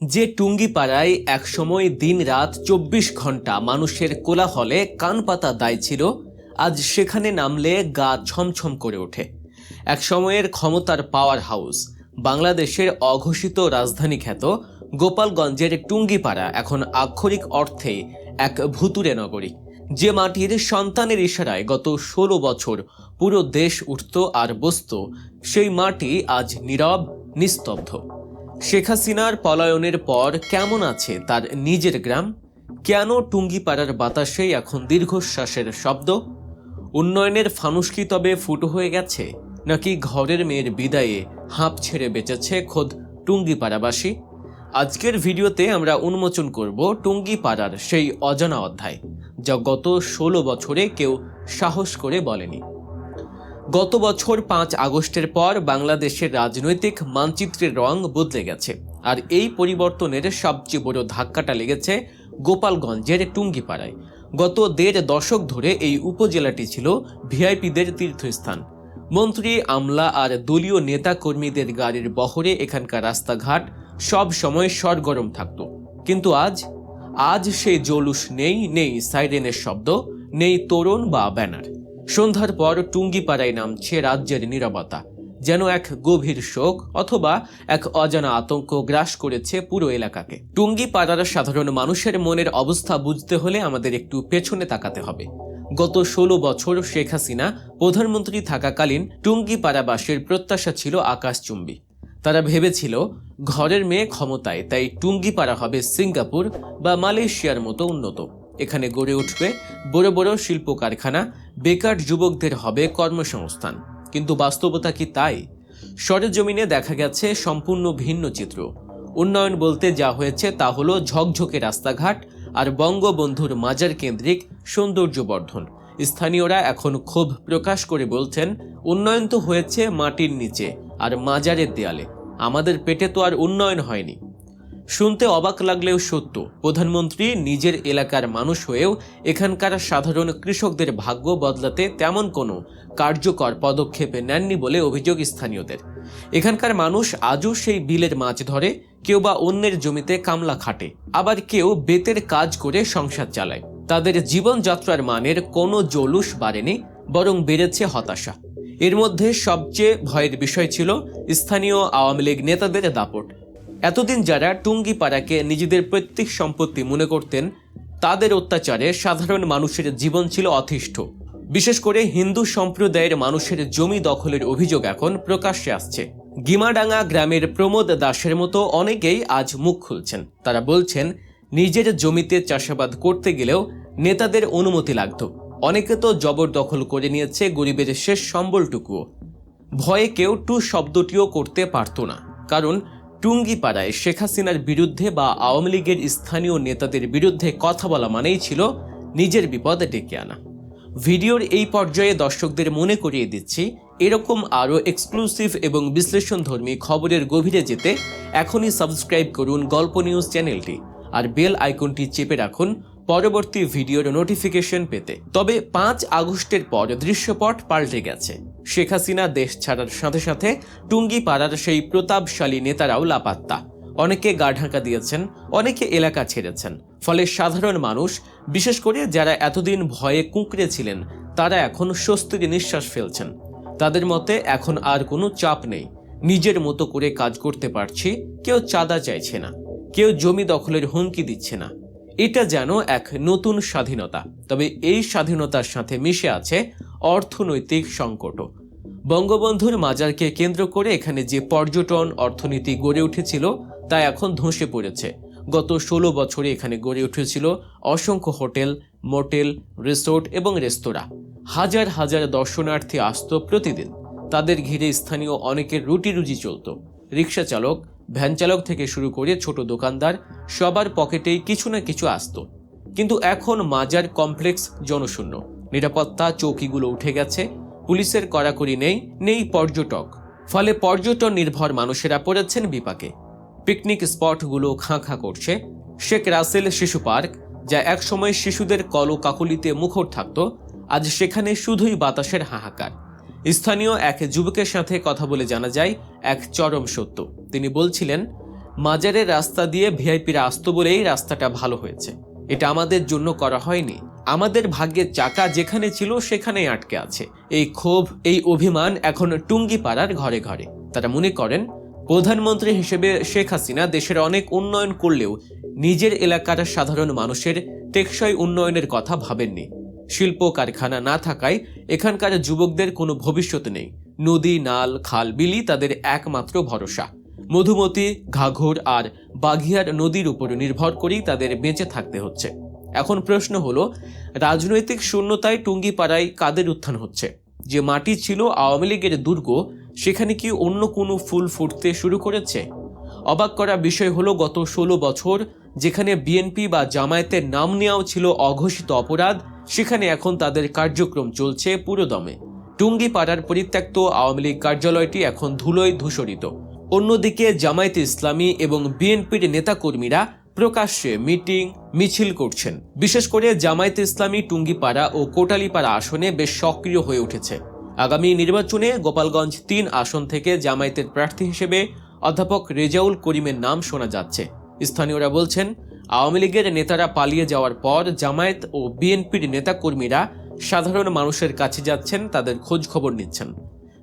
যে টুঙ্গিপাড়ায় একসময় দিন রাত চব্বিশ ঘণ্টা মানুষের কোলাহলে কান পাতা দায় ছিল, আজ সেখানে নামলে গা ছমছম করে ওঠে। এক সময়ের ক্ষমতার পাওয়ার হাউস বাংলাদেশের অঘোষিত রাজধানী খ্যাত গোপালগঞ্জের টুঙ্গিপাড়া এখন আক্ষরিক অর্থে এক ভুতুরে নগরী। যে মাটির সন্তানের ইশারায় গত ষোলো বছর পুরো দেশ উঠত আর বসত, সেই মাটি আজ নীরব, নিস্তব্ধ। শেখ হাসিনার পলায়নের পর কেমন আছে তার নিজের গ্রাম? কেন টুঙ্গিপাড়ার বাতাসেই এখন দীর্ঘশ্বাসের শব্দ? উন্নয়নের ফানুস কি তবে ফুটো হয়ে গেছে? নাকি ঘরের মেয়ের বিদায়ে হাঁপ ছেড়ে বেঁচেছে খোদ টুঙ্গিপাড়াবাসী? আজকের ভিডিওতে আমরা উন্মোচন করব টুঙ্গিপাড়ার সেই অজানা অধ্যায়, যা গত ষোলো বছরে কেউ সাহস করে বলেনি। গত বছর পাঁচ আগস্টের পর বাংলাদেশের রাজনৈতিক মানচিত্রের রং বদলে গেছে। আর এই পরিবর্তনের সবচেয়ে বড় ধাক্কাটা লেগেছে গোপালগঞ্জের টুঙ্গিপাড়ায়। গত দেড় দশক ধরে এই উপজেলাটি ছিল ভিআইপিদের তীর্থস্থান। মন্ত্রী, আমলা আর দলীয় নেতা কর্মীদের গাড়ির বহরে এখানকার রাস্তাঘাট সব সময় সরগরম থাকতো। কিন্তু আজ? আজ সেই জলুস নেই নেই সাইরেনের শব্দ, নেই তোরণ বা ব্যানার। সন্ধ্যার পর টুঙ্গিপাড়ায় নামছে রাজ্যের নীরবতা। যেন এক গভীর শোক অথবা এক অজানা আতঙ্ক গ্রাস করেছে পুরো এলাকাকে। টুঙ্গিপাড়ার সাধারণ মানুষের মনের অবস্থা বুঝতে হলে আমাদের একটু পেছনে তাকাতে হবে। গত ষোলো বছর শেখ হাসিনা প্রধানমন্ত্রী থাকাকালীন টুঙ্গিপাড়াবাসীর প্রত্যাশা ছিল আকাশচুম্বী। তারা ভেবেছিল, ঘরের মেয়ে ক্ষমতায়, তাই টুঙ্গিপাড়া হবে সিঙ্গাপুর বা মালয়েশিয়ার মতো উন্নত। এখানে গড়ে উঠবে বড় বড় শিল্প কারখানা, বেকার যুবকদের হবে কর্মসংস্থান। কিন্তু বাস্তবতা কি তাই? সরেজমিনে দেখা গেছে সম্পূর্ণ ভিন্ন চিত্র। উন্নয়ন বলতে যা হয়েছে তা হলো ঝকঝকে রাস্তাঘাট আর বঙ্গবন্ধুর মাজার কেন্দ্রিক সৌন্দর্য বর্ধন স্থানীয়রা এখন ক্ষোভ প্রকাশ করে বলছেন, উন্নয়ন তো হয়েছে মাটির নিচে আর মাজারের দেয়ালে। আমাদের পেটে তো আর উন্নয়ন হয়নি। শুনতে অবাক লাগলেও সত্য, প্রধানমন্ত্রী নিজের এলাকার মানুষ হয়েও এখানকার সাধারণ কৃষকদের ভাগ্য বদলাতে তেমন কোনো কার্যকর পদক্ষেপ নেননি বলে অভিযোগ স্থানীয়দের। এখানকার মানুষ আজও সেই বিলের মাছ ধরে, কেউ বা অন্যের জমিতে কামলা খাটে, আবার কেউ বেতের কাজ করে সংসার চালায়। তাদের জীবনযাত্রার মানের কোনো জলুস বাড়েনি, বরং বেড়েছে হতাশা। এর মধ্যে সবচেয়ে ভয়ের বিষয় ছিল স্থানীয় আওয়ামী লীগ নেতাদের দাপট। এতদিন যারা টুঙ্গিপাড়াকে নিজেদের প্রত্যেক সম্পত্তি মনে করতেন, তাদের অত্যাচারে সাধারণ মানুষের জীবন ছিল অতিষ্ঠ। বিশেষ করে হিন্দু সম্প্রদায়ের মানুষের জমি দখলের অভিযোগ এখন প্রকাশ্যে আসছে। গিমাডাঙ্গা গ্রামের প্রমোদ দাসের মতো অনেকেই আজ মুখ খুলছেন। তারা বলছেন, নিজের জমিতে চাষাবাদ করতে গেলেও নেতাদের অনুমতি লাগতো। অনেকে তো জবরদখল করে নিয়েছে গরিবের শেষ সম্বলটুকুও। ভয়ে কেউ টু শব্দটিও করতে পারত না। কারণ টুঙ্গিপাড়ায় শেখ হাসিনার বিরুদ্ধে বা আওয়ামী লীগের স্থানীয় নেতাদের বিরুদ্ধে কথা বলা মানেই ছিল নিজের বিপদে ডেকে আনা। ভিডিওর এই পর্যায়ে দর্শকদের মনে করিয়ে দিচ্ছি, এরকম আরও এক্সক্লুসিভ এবং বিশ্লেষণধর্মী খবরের গভীরে যেতে এখনই সাবস্ক্রাইব করুন গল্প নিউজ চ্যানেলটি আর বেল আইকনটি চেপে রাখুন পরবর্তী ভিডিওর নোটিফিকেশন পেতে। তবে পাঁচ আগস্টের পর দৃশ্যপট পাল্টে গেছে। শেখ হাসিনা দেশ ছাড়ার সাথে সাথে টুঙ্গি পাড়ার সেই প্রতাপশালী নেতারাও লাপাত্তা। অনেকে গা ঢাকা দিয়েছেন, অনেকে এলাকা ছেড়েছেন। ফলে সাধারণ মানুষ, বিশেষ করে যারা এতদিন ভয়ে কুঁকড়ে ছিলেন, তারা এখন স্বস্তির নিঃশ্বাস ফেলছেন। তাদের মতে এখন আর কোনো চাপ নেই। নিজের মতো করে কাজ করতে পারছি, কেউ চাঁদা চাইছে না। কেউ জমি দখলের হুমকি দিচ্ছে না। এটা যেন এক নতুন স্বাধীনতা। তবে এই স্বাধীনতার সাথে মিশে আছে অর্থনৈতিক সংকটও। বঙ্গবন্ধুর মাজারকে কেন্দ্র করে এখানে যে পর্যটন অর্থনীতি গড়ে উঠেছিল, তা এখন ধসে পড়েছে। গত ষোলো বছরে এখানে গড়ে উঠেছিল অসংখ্য হোটেল, মোটেল, রিসোর্ট এবং রেস্তোরাঁ। হাজার হাজার দর্শনার্থী আসতো প্রতিদিন। তাদের ঘিরে স্থানীয় অনেকের রুটি রুজি চলত। রিক্সা চালক ভ্যান চালক থেকে শুরু করে ছোট দোকানদার সবার পকেটেই কিছু না কিছু আসতো। কিন্তু এখন মাজার কমপ্লেক্স জনশূন্য। নিরাপত্তা চৌকিগুলো উঠে গেছে, পুলিশের কড়াকড়ি নেই নেই পর্যটক। ফলে পর্যটন নির্ভর মানুষেরা পড়েছেন বিপাকে। পিকনিক স্পটগুলো খাঁ খাঁ করছে। শেখ রাসেল শিশু পার্ক, যা একসময় শিশুদের কল কাকুলিতে মুখর থাকত, আজ সেখানে শুধুই বাতাসের হাহাকার। স্থানীয় এক যুবকের সাথে কথা বলে জানা যায়, এক চরম সত্য। তিনি বলছিলেন, মাজারের রাস্তা দিয়ে ভিআইপিরা আসতো বলেই রাস্তাটা ভালো হয়েছে। এটা আমাদের জন্য করা হয়নি। আমাদের ভাগ্যের চাকা যেখানে ছিল সেখানেই আটকে আছে। এই ক্ষোভ, এই অভিমান এখন টুঙ্গিপাড়ার ঘরে ঘরে। তারা মনে করেন, প্রধানমন্ত্রী হিসেবে শেখ হাসিনা দেশের অনেক উন্নয়ন করলেও নিজের এলাকার সাধারণ মানুষের টেকসই উন্নয়নের কথা ভাবেননি। শিল্প কারখানা না থাকায় এখানকার যুবকদের কোনো ভবিষ্যৎ নেই। নদী, নাল, খাল, বিলি তাদের একমাত্র ভরসা। মধুমতি, ঘাঘর আর বাঘিয়ার নদীর উপর নির্ভর করেই তাদের বেঁচে থাকতে হচ্ছে। এখন প্রশ্ন হলো, রাজনৈতিক শূন্যতায় টুঙ্গিপাড়ায় কাদের উত্থান হচ্ছে? যে মাটি ছিল আওয়ামী লীগের দুর্গ, সেখানে কি অন্য কোনো ফুল ফুটতে শুরু করেছে? অবাক করা বিষয় হলো, গত ষোলো বছর যেখানে বিএনপি বা জামায়াতের নাম নেওয়াও ছিল অঘোষিত অপরাধ, সেখানে এখন তাদের কার্যক্রম চলছে পুরোদমে। টুঙ্গিপাড়ার পরিত্যক্ত আওয়ামী লীগ কার্যালয়টি এখন ধুলোয় ধূসরিত। অন্যদিকে জামায়াত ইসলামী এবং বিএনপির নেতাকর্মীরা প্রকাশ্যে মিটিং, মিছিল করছেন। বিশেষ করে জামায়াত ইসলামী টুঙ্গিপাড়া ও কোটালিপাড়া আসনে বেশ সক্রিয় হয়ে উঠেছে। আগামী নির্বাচনে গোপালগঞ্জ তিন আসন থেকে জামায়াতের প্রার্থী হিসেবে অধ্যাপক রেজাউল করিমের নাম শোনা যাচ্ছে। স্থানীয়রা বলছেন, আওয়ামী লীগের নেতারা পালিয়ে যাওয়ার পর জামায়াত ও বিএনপির নেতাকর্মীরা সাধারণ মানুষের কাছে যাচ্ছেন, তাদের খোঁজ খবর নিচ্ছেন।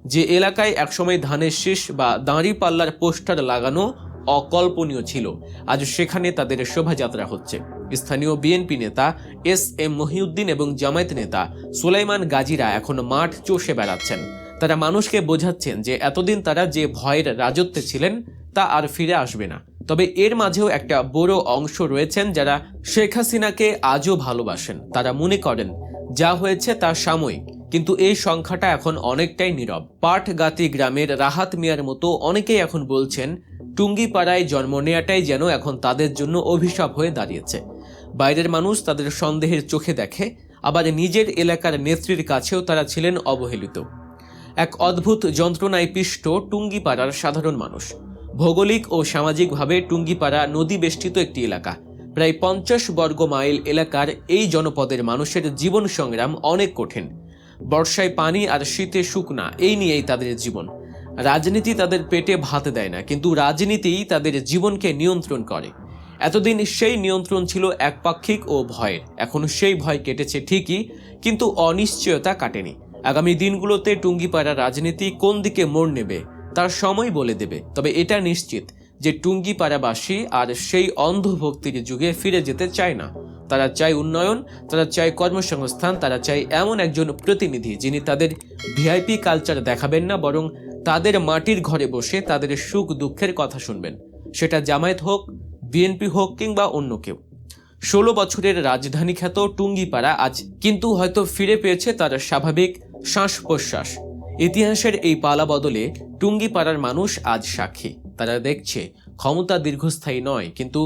যে এলাকায় একসময় ধানের শীষ বা দাঁড়ি পাল্লার পোস্টার লাগানো অকল্পনীয় ছিল। আজ সেখানে তাদের শোভাযাত্রা হচ্ছে। স্থানীয় বিএনপি নেতা এস এম মহিউদ্দিন এবং জামায়াত নেতা সুলাইমান গাজীরা এখন মাঠ চষে বেড়াচ্ছেন। তারা মানুষকে বোঝাচ্ছেন যে এতদিন তারা যে ভয়ের রাজত্বে ছিলেন, তা আর ফিরে আসবে না। তবে এর মাঝেও একটা বড় অংশ রয়েছেন যারা শেখ হাসিনাকে আজও ভালোবাসেন। তারা মনে করেন, যা হয়েছে তা সাময়িক। কিন্তু এই সংখ্যাটা এখন অনেকটাই নীরব। পাটগাতি গ্রামের রাহাত মিয়ার মতো অনেকেই এখন বলছেন, টুঙ্গিপাড়ায় জন্ম নেয়াটাই যেন এখন তাদের জন্য অভিশাপ হয়ে দাঁড়িয়েছে। বাইরের মানুষ তাদের সন্দেহের চোখে দেখে, আবার নিজের এলাকার নেত্রীর কাছেও তারা ছিলেন অবহেলিত। এক অদ্ভুত যন্ত্রণায় পিষ্ট টুঙ্গিপাড়ার সাধারণ মানুষ। ভৌগোলিক ও সামাজিকভাবে টুঙ্গিপাড়া নদী বেষ্টিত একটি এলাকা। প্রায় পঞ্চাশ বর্গ মাইল এলাকার এই জনপদের মানুষের জীবন সংগ্রাম অনেক কঠিন। বর্ষায় পানি আর শীতে শুকনা, এই নিয়েই তাদের জীবন। রাজনীতি তাদের পেটে ভাত দেয় না, কিন্তু রাজনীতিই তাদের জীবনকে নিয়ন্ত্রণ করে। এতদিন সেই নিয়ন্ত্রণ ছিল একপাক্ষিক ও ভয়ের, এখন সেই ভয় কেটেছে ঠিকই, কিন্তু অনিশ্চয়তা কাটেনি। আগামী দিনগুলোতে টুঙ্গিপাড়া রাজনীতি কোন দিকে মোড় নেবে, তার সময় বলে দেবে, তবে এটা নিশ্চিত যে টুঙ্গিপাড়াবাসী আর সেই অন্ধভক্তির যুগে ফিরে যেতে চায় না। তারা চায় উন্নয়ন, তারা চায় কর্মসংস্থান, তারা চায় এমন একজন প্রতিনিধি যিনি তাদের ভিআইপি কালচার দেখাবেন না, বরং তাদের মাটির ঘরে বসে তাদের সুখ দুঃখের কথা শুনবেন। সেটা জামায়াত হোক, বিএনপি হোক কিংবা অন্য কেউ। ষোলো বছরের রাজধানী খ্যাত টুঙ্গিপাড়া আজ কিন্তু হয়তো ফিরে পেয়েছে তার স্বাভাবিক শ্বাস প্রশ্বাস ইতিহাসের এই পালা বদলে টুঙ্গিপাড়ার মানুষ আজ সাক্ষী। তারা দেখছে ক্ষমতা দীর্ঘস্থায়ী নয়, কিন্তু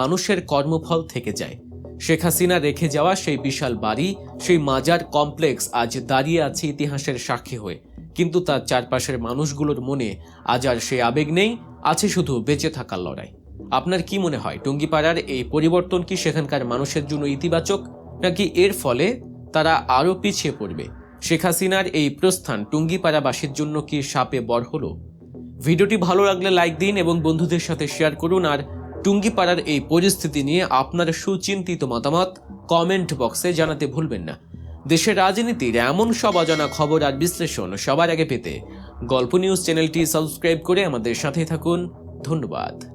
মানুষের কর্মফল থেকে যায়। শেখ হাসিনা রেখে যাওয়া সেই বিশাল বাড়ি, সেই মাজার কমপ্লেক্স আজ দাঁড়িয়ে আছে ইতিহাসের সাক্ষী হয়ে। কিন্তু তার চারপাশের মানুষগুলোর মনে আজ আর সেই আবেগ নেই, আছে শুধু বেঁচে থাকার লড়াই। আপনার কি মনে হয়, টুঙ্গিপাড়ার এই পরিবর্তন কি সেখানকার মানুষের জন্য ইতিবাচক, নাকি এর ফলে তারা আরও পিছিয়ে পড়বে? শেখ হাসিনার এই প্রস্থান টুঙ্গিপাড়াবাসীর জন্য কি সাপে বর হলো? ভিডিওটি ভালো লাগলে লাইক দিন এবং বন্ধুদের সাথে শেয়ার করুন, আর টুঙ্গিপাড়ার এই পরিস্থিতি নিয়ে আপনার সুচিন্তিত মতামত কমেন্ট বক্সে জানাতে ভুলবেন না। দেশের রাজনীতির এমন সব অজানা খবর আর বিশ্লেষণ সবার আগে পেতে গল্প নিউজ চ্যানেলটি সাবস্ক্রাইব করে আমাদের সাথে থাকুন। ধন্যবাদ।